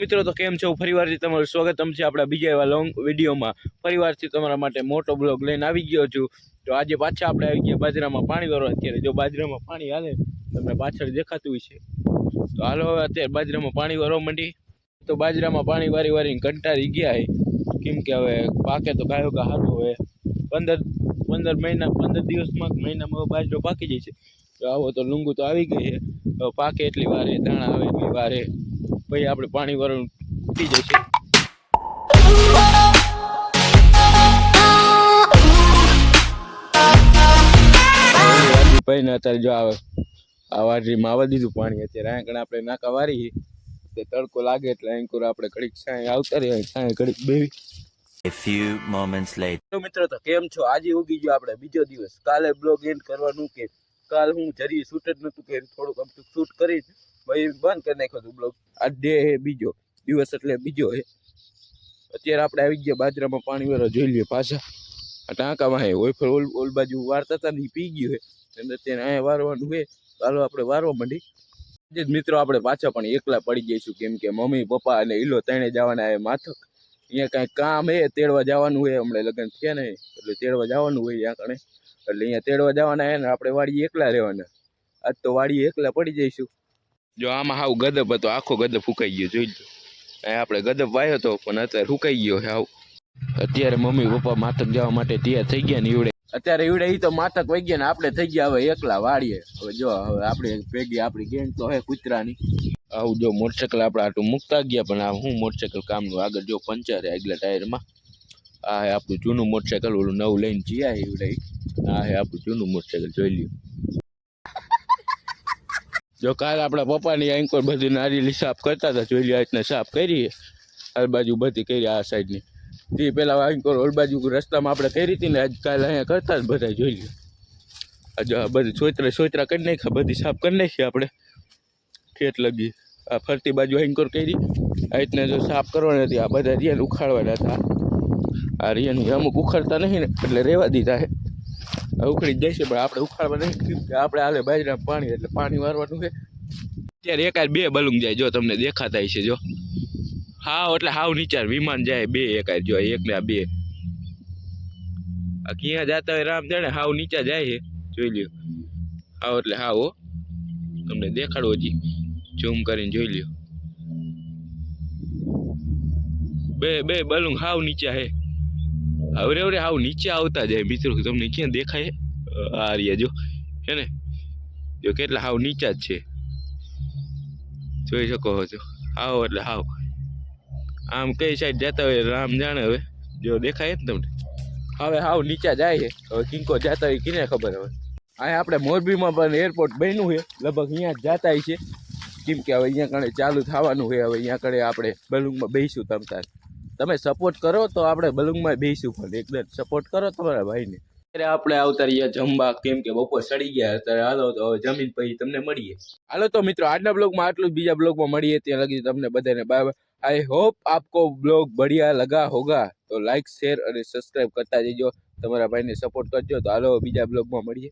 મિત્રો, તો કેમ છો? ફરીવારથી તમારું સ્વાગતમ છે આપણા બીજા એવા લોંગ વિડીયોમાં. ફરીવારથી તમારા માટે મોટો બ્લોગ લઈને આવી ગયો છું. તો આજે પાછા આપણે આવી ગયા બાજરામાં પાણી વાળવા. અત્યારે જો બાજરામાં પાણી હાલે, તમને પાછળ દેખાતું હોય છે તો હાલો હવે અત્યારે બાજરામાં પાણી વાળવા માંડી. તો બાજરામાં પાણી વારી વારીને કંટાળી ગયા છે કેમ કે હવે પાકે તો ગાયો ગા સારું હવે. પંદર પંદર મહિના, પંદર દિવસમાં મહિનામાં બાજરો પાકી જાય છે. તો આવો તો લૂંગું તો આવી ગઈ છે. પાકે એટલી વારે દાણા આવે એટલી વારે. પછી આપણે પાણી વરણ પી જશે ભાઈ ને અત્યારે જો આવે આ વાટરીમાં આવવા દીધું પાણી અત્યારે અહીંયા કણે આપણે નાકા વારી તે તડકો લાગે એટલે અહીં આપણે ઘડીક સાંય આવતા રહીએ સાંય ઘડીક બેવી A few moments later. તો મિત્રો તો કેમ છો? આજે ઉગી ગયો આપણે બીજો દિવસ. કાલે બ્લોગ એન્ડ કરવાનું કે કાલ હું જરી શૂટ જ નતું કર્યું, થોડુંક અમથું શૂટ કરી ભાઈ બંધ કરી નાખ્યો હતું બ્લોગ આ ડે હે બીજો દિવસ એટલે બીજો હે. અત્યારે આપણે આવી ગયા બાજરામાં પાણી વાળા, જોઈ લઈએ પાછા. આ ટાંકામાં હે, ઓય ઓલ ઓલ બાજુ વારતા હતા ને પી ગયું હે. એટલે અત્યારે અહીંયા વારવાનું હે. ચાલો આપણે વારવા માંડી. જે મિત્રો આપણે પાછા પણ એકલા પડી જઈશું, કેમ કે મમ્મી, પપ્પા અને ઈલો ત્રણે જવાના હે માથક. અહીંયા કાંઈ કામ હે, તેડવા જવાનું હોય હમણાં લગ્ન થયા ને, એટલે તેડવા જવાનું હોય ત્યાં કણે. એટલે અહીંયા તેડવા જવાના હે ને આપણે વાડીએ એકલા રહેવાના. આજ તો વાડીએ એકલા પડી જઈશું. જો આમાં હાવ ગદબ હતો આખો ગદબ ફૂંકાઈ ગયો જોઈ લો આપણે ગદબ વાયો હતો પણ અત્યારે ફૂંકાઈ ગયો હાવ. અત્યારે મમ્મી પપ્પા માથક જવા માટે તૈયાર થઈ ગયા ને ઈવડે. અત્યારે ઈવડે ઈ તો માથક વહી ગયા ને આપણે થઈ ગયા હવે એકલા વાડીએ. હવે જો હવે આપણે ભેગી આપણી ગેંગ તો હે કૂતરાની. આવું જો મોટરસાયકલ આપણે આટલું મૂકતા ગયા પણ આ હું મોટરસાયકલ કામનું આગળ જો પંચર હે આગલા ટાયરમાં. આ આપણું જૂનું મોટરસાયકલ ઓલું નવું લઈને જીયા ઈવડે આ હે આપણું જૂનું મોટરસાયકલ, જોઈ લ્યો. જો કાલ આપણા પપ્પાની એન્કોર બધી નારિયેલી સાફ કરતા હતા, જોઈ લ્યો, આ રીતના સાફ કરી આ બાજુ બધી કરી આ સાઈડની તે પેલા એન્કોર ઓલ બાજુ રસ્તામાં આપણે કરી હતી ને, આજ કાલ અહીંયા કરતા જ બધા, જોઈ લ્યો. આ જો આ બધી સોતરા સોતરા કરી નાખ્યા, બધી સાફ કરી નાખી આપણે. ખેત લગી. આ ફરતી બાજુ એન્કોર કરી. આ રીતના જો સાફ કરવાની હતી, આ બધા રિયન ઉખાડવાના હતા. આ રિયન અમુક ઉખાડતા નહીં ને, એટલે રહેવા દીધા આ ઉખડી જાય છે પણ આપણે ઉખાડવા નહીં કે આપણે હાલે બાજરા પાણી, એટલે પાણી વારવાનું છે. અત્યારે એકાદ બે બલુંગ જાય, જો તમને દેખાતા છે જો. હાવ, એટલે હાવ નીચાર વિમાન જાય, બે એકાદ જો, એક ને આ બે. આ ક્યાં જતા હોય રામ જાણે, હાવ નીચા જાય છે, જોઈ લ્યો. હાવ, એટલે હાવ, હો. તમને દેખાડવો જી ઝૂમ કરીને જોઈ લ્યો. બે બે બલુંગ હાવ નીચા હે હવે અવરે હાવ નીચે આવતા જાય મિત્રો, તમને ક્યાં દેખાય? આ રહ્યા જો, હે ને? જો કેટલા હાવ નીચા જ છે. જોઈ શકો છો. હાવ એટલે હાવ. આમ કઈ સાઈડ જતા હોય રામ જાણે હવે. જો દેખાય ને તમને? હવે હાવ નીચા જાય છે. હવે કિંકો જતા હોય કિને ખબર હવે. અહીંયા આપણે મોરબીમાં પણ એરપોર્ટ બન્યું છે. લગભગ અહીંયા જતા છે. કેમ કે હવે અહીંયા કણે ચાલુ થવાનું છે. હવે અહીંયા કણે આપણે બલુંગમાં બેસીશું તમ તાર. તમે સપોર્ટ કરો તો આપણે બલુંગમાં બેસીશું પણ એકદમ સપોર્ટ કરો તમારા ભાઈને અત્યારે આપણે આવતા રહ્યા જમવા કેમ કે બપોર સડી ગયા અત્યારે હાલો તો હવે જમીન પછી તમને મળીએ હાલો તો મિત્રો આજના બ્લોગમાં આટલું જ બીજા બ્લોગમાં મળીએ ત્યાં લગી તમને બધાને બાય आई होप आपको ब्लॉग बढ़िया लगा होगा तो लाइक शेयर અને સબસ્ક્રાઇબ કરતા જજો તમારા ભાઈને સપોર્ટ કરજો તો હાલો બીજા બ્લોગમાં મળીએ